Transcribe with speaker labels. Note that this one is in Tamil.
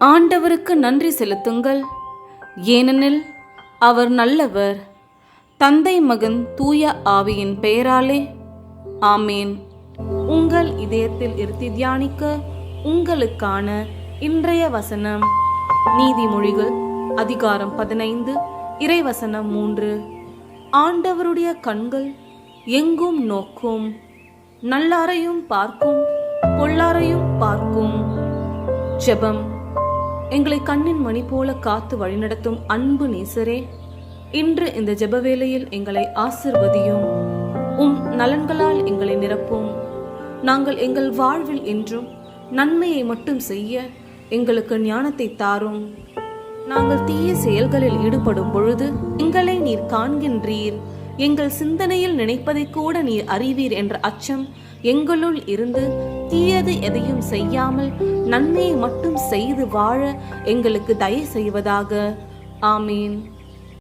Speaker 1: ஆண்டவருக்கு நன்றி செலுத்துங்கள். ஏனெனில் அவர் நல்லவர். தந்தை மகன் தூய ஆவியின் பெயராலே. ஆமேன். உங்கள் இதயத்தில் இருத்தி தியானிக்க உங்களுக்கான இன்றைய வசனம். நீதிமொழிகள் அதிகாரம் பதினைந்து இறைவசனம் மூன்று. ஆண்டவருடைய கண்கள் எங்கும் நோக்கும் நல்லாரையும் பார்க்கும். பொல்லாரையும் பார்க்கும். ஜெபம். எங்களை கண்ணின் மணி போல காத்து வழிநடத்தும் அன்பு நேசரே இன்று இந்த ஜெப வேளையில் எங்களை ஆசிர்வதியும். உம் நலன்களால் எங்களை நிரப்பும். நாங்கள் எங்கள் வாழ்வில் என்றும் நன்மையை மட்டும் செய்ய எங்களுக்கு ஞானத்தை தாரும். நாங்கள் தீய செயல்களில் ஈடுபடும் பொழுது எங்களை நீர் காண்கின்றீர். எங்கள் சிந்தனையில் நினைப்பதை கூட நீர் அறிவீர் என்ற அச்சம் எங்களுள் இருந்து தீயது எதையும் செய்யாமல் நன்மையை மட்டும் செய்து வாழ எங்களுக்கு தயவு செய்வதாக. ஆமீன்.